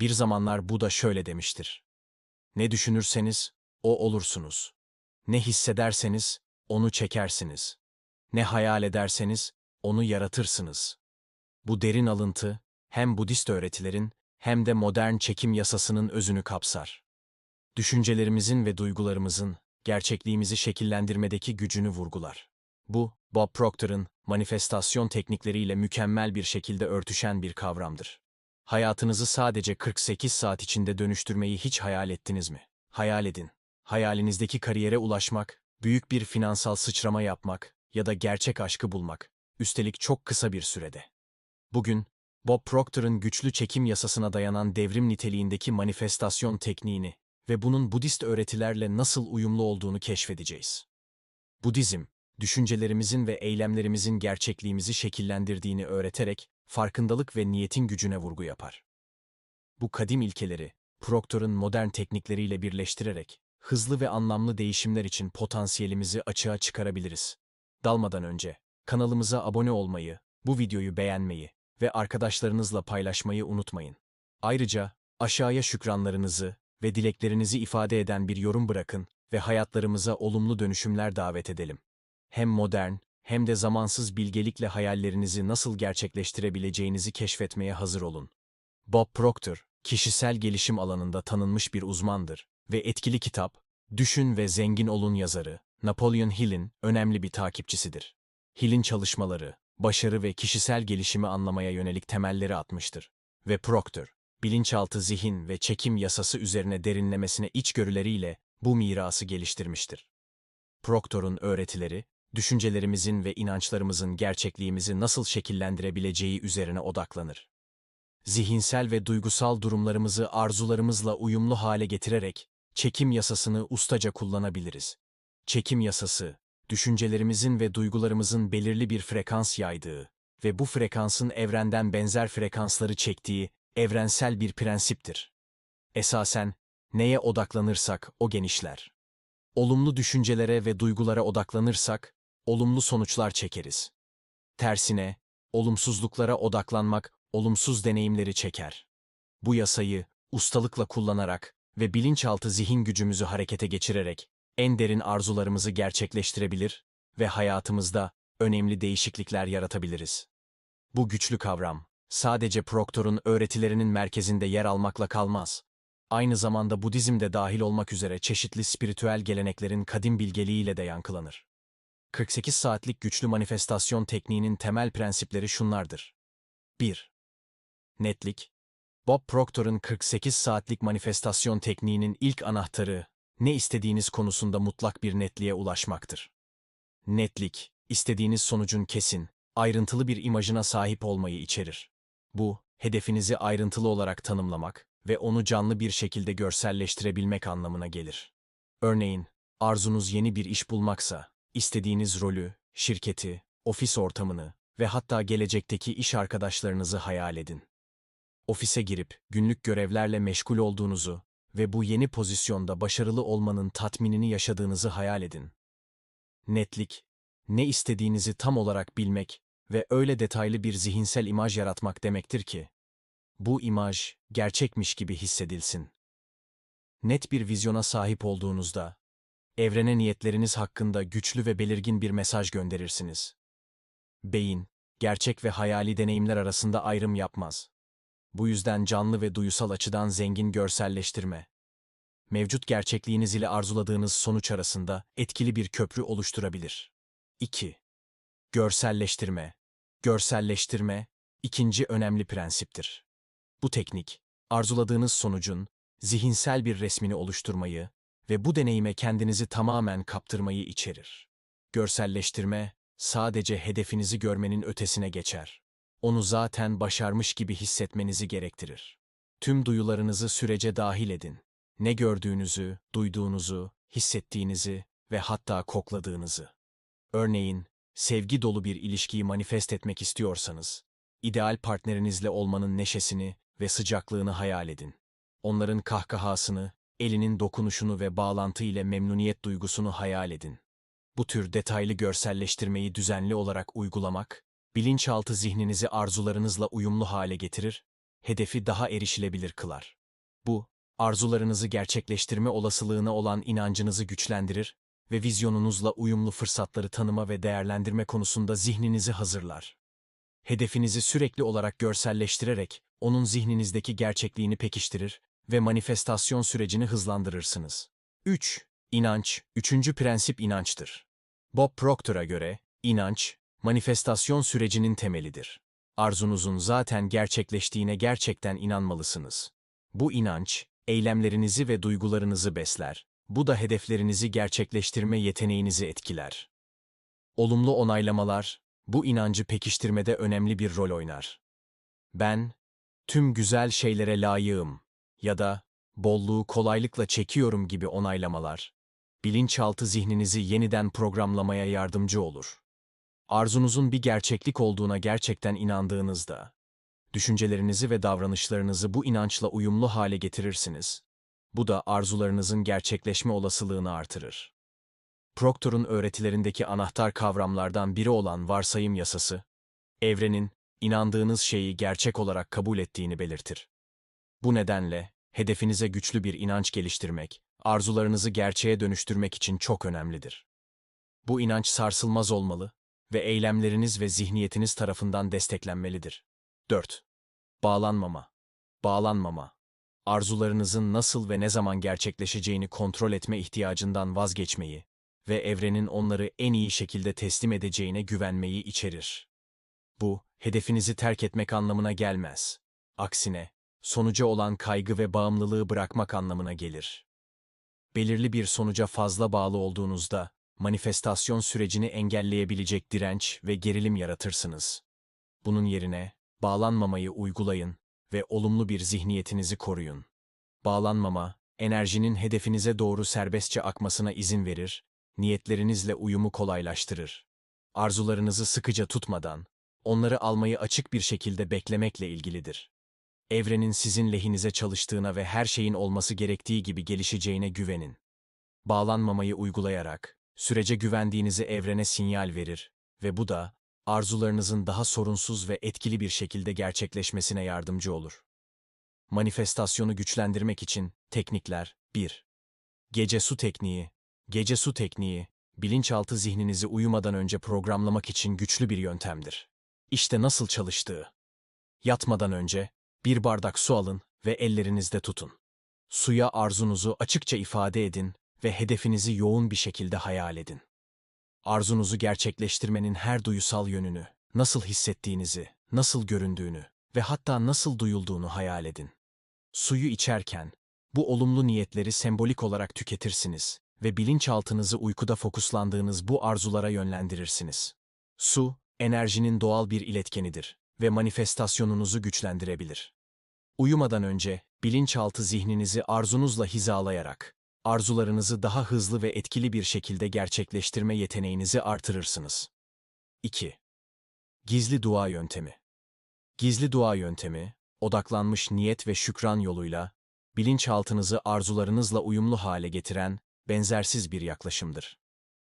Bir zamanlar Buda şöyle demiştir. Ne düşünürseniz, o olursunuz. Ne hissederseniz, onu çekersiniz. Ne hayal ederseniz, onu yaratırsınız. Bu derin alıntı, hem Budist öğretilerin hem de modern çekim yasasının özünü kapsar. Düşüncelerimizin ve duygularımızın gerçekliğimizi şekillendirmedeki gücünü vurgular. Bu, Bob Proctor'ın manifestasyon teknikleriyle mükemmel bir şekilde örtüşen bir kavramdır. Hayatınızı sadece 48 saat içinde dönüştürmeyi hiç hayal ettiniz mi? Hayal edin. Hayalinizdeki kariyere ulaşmak, büyük bir finansal sıçrama yapmak ya da gerçek aşkı bulmak. Üstelik çok kısa bir sürede. Bugün, Bob Proctor'ın güçlü çekim yasasına dayanan devrim niteliğindeki manifestasyon tekniğini ve bunun Budist öğretilerle nasıl uyumlu olduğunu keşfedeceğiz. Budizm, düşüncelerimizin ve eylemlerimizin gerçekliğimizi şekillendirdiğini öğreterek farkındalık ve niyetin gücüne vurgu yapar. Bu kadim ilkeleri, Proctor'ın modern teknikleriyle birleştirerek hızlı ve anlamlı değişimler için potansiyelimizi açığa çıkarabiliriz. Dalmadan önce kanalımıza abone olmayı, bu videoyu beğenmeyi ve arkadaşlarınızla paylaşmayı unutmayın. Ayrıca aşağıya şükranlarınızı ve dileklerinizi ifade eden bir yorum bırakın ve hayatlarımıza olumlu dönüşümler davet edelim. Hem modern hem de zamansız bilgelikle hayallerinizi nasıl gerçekleştirebileceğinizi keşfetmeye hazır olun. Bob Proctor, kişisel gelişim alanında tanınmış bir uzmandır ve etkili kitap, Düşün ve Zengin Olun yazarı, Napoleon Hill'in önemli bir takipçisidir. Hill'in çalışmaları, başarı ve kişisel gelişimi anlamaya yönelik temelleri atmıştır. Ve Proctor, bilinçaltı zihin ve çekim yasası üzerine derinlemesine içgörüleriyle bu mirası geliştirmiştir. Proctor'un öğretileri, düşüncelerimizin ve inançlarımızın gerçekliğimizi nasıl şekillendirebileceği üzerine odaklanır. Zihinsel ve duygusal durumlarımızı arzularımızla uyumlu hale getirerek çekim yasasını ustaca kullanabiliriz. Çekim yasası, düşüncelerimizin ve duygularımızın belirli bir frekans yaydığı ve bu frekansın evrenden benzer frekansları çektiği evrensel bir prensiptir. Esasen, neye odaklanırsak o genişler. Olumlu düşüncelere ve duygulara odaklanırsak, olumlu sonuçlar çekeriz. Tersine, olumsuzluklara odaklanmak, olumsuz deneyimleri çeker. Bu yasayı, ustalıkla kullanarak ve bilinçaltı zihin gücümüzü harekete geçirerek, en derin arzularımızı gerçekleştirebilir ve hayatımızda önemli değişiklikler yaratabiliriz. Bu güçlü kavram, sadece Proctor'un öğretilerinin merkezinde yer almakla kalmaz. Aynı zamanda Budizm de dahil olmak üzere çeşitli spiritüel geleneklerin kadim bilgeliğiyle de yankılanır. 48 saatlik güçlü manifestasyon tekniğinin temel prensipleri şunlardır. 1. Netlik. Bob Proctor'ın 48 saatlik manifestasyon tekniğinin ilk anahtarı, ne istediğiniz konusunda mutlak bir netliğe ulaşmaktır. Netlik, istediğiniz sonucun kesin, ayrıntılı bir imajına sahip olmayı içerir. Bu, hedefinizi ayrıntılı olarak tanımlamak ve onu canlı bir şekilde görselleştirebilmek anlamına gelir. Örneğin, arzunuz yeni bir iş bulmaksa, istediğiniz rolü, şirketi, ofis ortamını ve hatta gelecekteki iş arkadaşlarınızı hayal edin. Ofise girip günlük görevlerle meşgul olduğunuzu ve bu yeni pozisyonda başarılı olmanın tatminini yaşadığınızı hayal edin. Netlik, ne istediğinizi tam olarak bilmek ve öyle detaylı bir zihinsel imaj yaratmak demektir ki, bu imaj gerçekmiş gibi hissedilsin. Net bir vizyona sahip olduğunuzda, evrene niyetleriniz hakkında güçlü ve belirgin bir mesaj gönderirsiniz. Beyin, gerçek ve hayali deneyimler arasında ayrım yapmaz. Bu yüzden canlı ve duyusal açıdan zengin görselleştirme, mevcut gerçekliğiniz ile arzuladığınız sonuç arasında etkili bir köprü oluşturabilir. 2. Görselleştirme. Görselleştirme, ikinci önemli prensiptir. Bu teknik, arzuladığınız sonucun zihinsel bir resmini oluşturmayı ve bu deneyime kendinizi tamamen kaptırmayı içerir. Görselleştirme, sadece hedefinizi görmenin ötesine geçer. Onu zaten başarmış gibi hissetmenizi gerektirir. Tüm duyularınızı sürece dahil edin. Ne gördüğünüzü, duyduğunuzu, hissettiğinizi ve hatta kokladığınızı. Örneğin, sevgi dolu bir ilişkiyi manifest etmek istiyorsanız, ideal partnerinizle olmanın neşesini ve sıcaklığını hayal edin. Onların kahkahasını, elinin dokunuşunu ve bağlantı ile memnuniyet duygusunu hayal edin. Bu tür detaylı görselleştirmeyi düzenli olarak uygulamak, bilinçaltı zihninizi arzularınızla uyumlu hale getirir hedefi daha erişilebilir kılar. Bu, arzularınızı gerçekleştirme olasılığına olan inancınızı güçlendirir ve vizyonunuzla uyumlu fırsatları tanıma ve değerlendirme konusunda zihninizi hazırlar. Hedefinizi sürekli olarak görselleştirerek onun zihninizdeki gerçekliğini pekiştirir ve manifestasyon sürecini hızlandırırsınız. 3. İnanç, üçüncü prensip inançtır. Bob Proctor'a göre, inanç, manifestasyon sürecinin temelidir. Arzunuzun zaten gerçekleştiğine gerçekten inanmalısınız. Bu inanç, eylemlerinizi ve duygularınızı besler. Bu da hedeflerinizi gerçekleştirme yeteneğinizi etkiler. Olumlu onaylamalar, bu inancı pekiştirmede önemli bir rol oynar. Ben, tüm güzel şeylere layığım ya da bolluğu kolaylıkla çekiyorum gibi onaylamalar, bilinçaltı zihninizi yeniden programlamaya yardımcı olur. Arzunuzun bir gerçeklik olduğuna gerçekten inandığınızda, düşüncelerinizi ve davranışlarınızı bu inançla uyumlu hale getirirsiniz. Bu da arzularınızın gerçekleşme olasılığını artırır. Proctor'un öğretilerindeki anahtar kavramlardan biri olan varsayım yasası, evrenin inandığınız şeyi gerçek olarak kabul ettiğini belirtir. Bu nedenle hedefinize güçlü bir inanç geliştirmek, arzularınızı gerçeğe dönüştürmek için çok önemlidir. Bu inanç sarsılmaz olmalı ve eylemleriniz ve zihniyetiniz tarafından desteklenmelidir. 4. Bağlanmama. Bağlanmama. Arzularınızın nasıl ve ne zaman gerçekleşeceğini kontrol etme ihtiyacından vazgeçmeyi ve evrenin onları en iyi şekilde teslim edeceğine güvenmeyi içerir. Bu, hedefinizi terk etmek anlamına gelmez. Aksine, sonuca olan kaygı ve bağımlılığı bırakmak anlamına gelir. Belirli bir sonuca fazla bağlı olduğunuzda, manifestasyon sürecini engelleyebilecek direnç ve gerilim yaratırsınız. Bunun yerine, bağlanmamayı uygulayın ve olumlu bir zihniyetinizi koruyun. Bağlanmama, enerjinin hedefinize doğru serbestçe akmasına izin verir, niyetlerinizle uyumu kolaylaştırır. Arzularınızı sıkıca tutmadan, onları almayı açık bir şekilde beklemekle ilgilidir. Evrenin sizin lehinize çalıştığına ve her şeyin olması gerektiği gibi gelişeceğine güvenin. Bağlanmamayı uygulayarak, sürece güvendiğinizi evrene sinyal verir ve bu da, arzularınızın daha sorunsuz ve etkili bir şekilde gerçekleşmesine yardımcı olur. Manifestasyonu güçlendirmek için teknikler 1. Gece su tekniği Gece su tekniği, bilinçaltı zihninizi uyumadan önce programlamak için güçlü bir yöntemdir. İşte nasıl çalıştığı. Yatmadan önce bir bardak su alın ve ellerinizde tutun. Suya arzunuzu açıkça ifade edin ve hedefinizi yoğun bir şekilde hayal edin. Arzunuzu gerçekleştirmenin her duyusal yönünü, nasıl hissettiğinizi, nasıl göründüğünü ve hatta nasıl duyulduğunu hayal edin. Suyu içerken, bu olumlu niyetleri sembolik olarak tüketirsiniz ve bilinçaltınızı uykuda fokuslandığınız bu arzulara yönlendirirsiniz. Su, enerjinin doğal bir iletkenidir ve manifestasyonunuzu güçlendirebilir. Uyumadan önce, bilinçaltı zihninizi arzunuzla hizalayarak, arzularınızı daha hızlı ve etkili bir şekilde gerçekleştirme yeteneğinizi artırırsınız. 2. Gizli dua yöntemi Gizli dua yöntemi, odaklanmış niyet ve şükran yoluyla, bilinçaltınızı arzularınızla uyumlu hale getiren, benzersiz bir yaklaşımdır.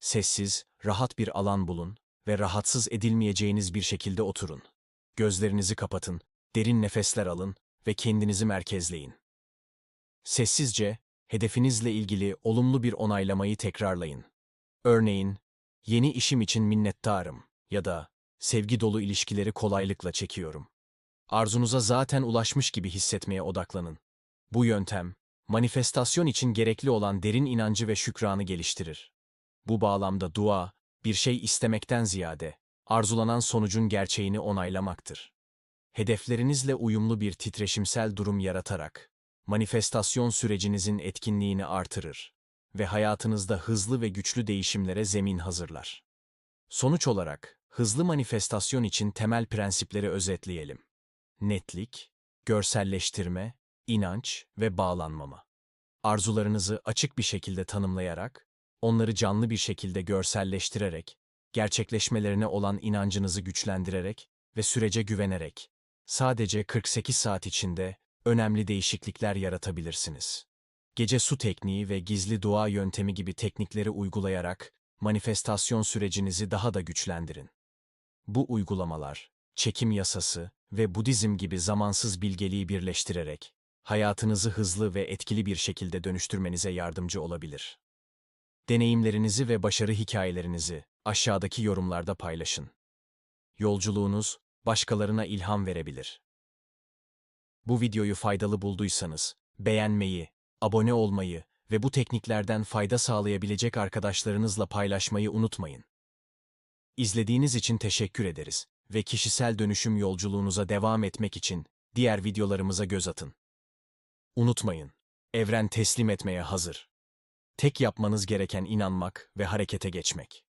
Sessiz, rahat bir alan bulun ve rahatsız edilmeyeceğiniz bir şekilde oturun. Gözlerinizi kapatın, derin nefesler alın ve kendinizi merkezleyin. Sessizce, hedefinizle ilgili olumlu bir onaylamayı tekrarlayın. Örneğin, yeni işim için minnettarım ya da sevgi dolu ilişkileri kolaylıkla çekiyorum. Arzunuza zaten ulaşmış gibi hissetmeye odaklanın. Bu yöntem, manifestasyon için gerekli olan derin inancı ve şükranı geliştirir. Bu bağlamda dua, bir şey istemekten ziyade, arzulanan sonucun gerçeğini onaylamaktır. Hedeflerinizle uyumlu bir titreşimsel durum yaratarak, manifestasyon sürecinizin etkinliğini artırır ve hayatınızda hızlı ve güçlü değişimlere zemin hazırlar. Sonuç olarak, hızlı manifestasyon için temel prensipleri özetleyelim. Netlik, görselleştirme, inanç ve bağlanmama. Arzularınızı açık bir şekilde tanımlayarak, onları canlı bir şekilde görselleştirerek, gerçekleşmelerine olan inancınızı güçlendirerek ve sürece güvenerek, sadece 48 saat içinde önemli değişiklikler yaratabilirsiniz. Gece su tekniği ve gizli dua yöntemi gibi teknikleri uygulayarak manifestasyon sürecinizi daha da güçlendirin. Bu uygulamalar, çekim yasası ve Budizm gibi zamansız bilgeliği birleştirerek hayatınızı hızlı ve etkili bir şekilde dönüştürmenize yardımcı olabilir. Deneyimlerinizi ve başarı hikayelerinizi aşağıdaki yorumlarda paylaşın. Yolculuğunuz başkalarına ilham verebilir. Bu videoyu faydalı bulduysanız beğenmeyi, abone olmayı ve bu tekniklerden fayda sağlayabilecek arkadaşlarınızla paylaşmayı unutmayın. İzlediğiniz için teşekkür ederiz ve kişisel dönüşüm yolculuğunuza devam etmek için diğer videolarımıza göz atın. Unutmayın, evren teslim etmeye hazır. Tek yapmanız gereken inanmak ve harekete geçmek.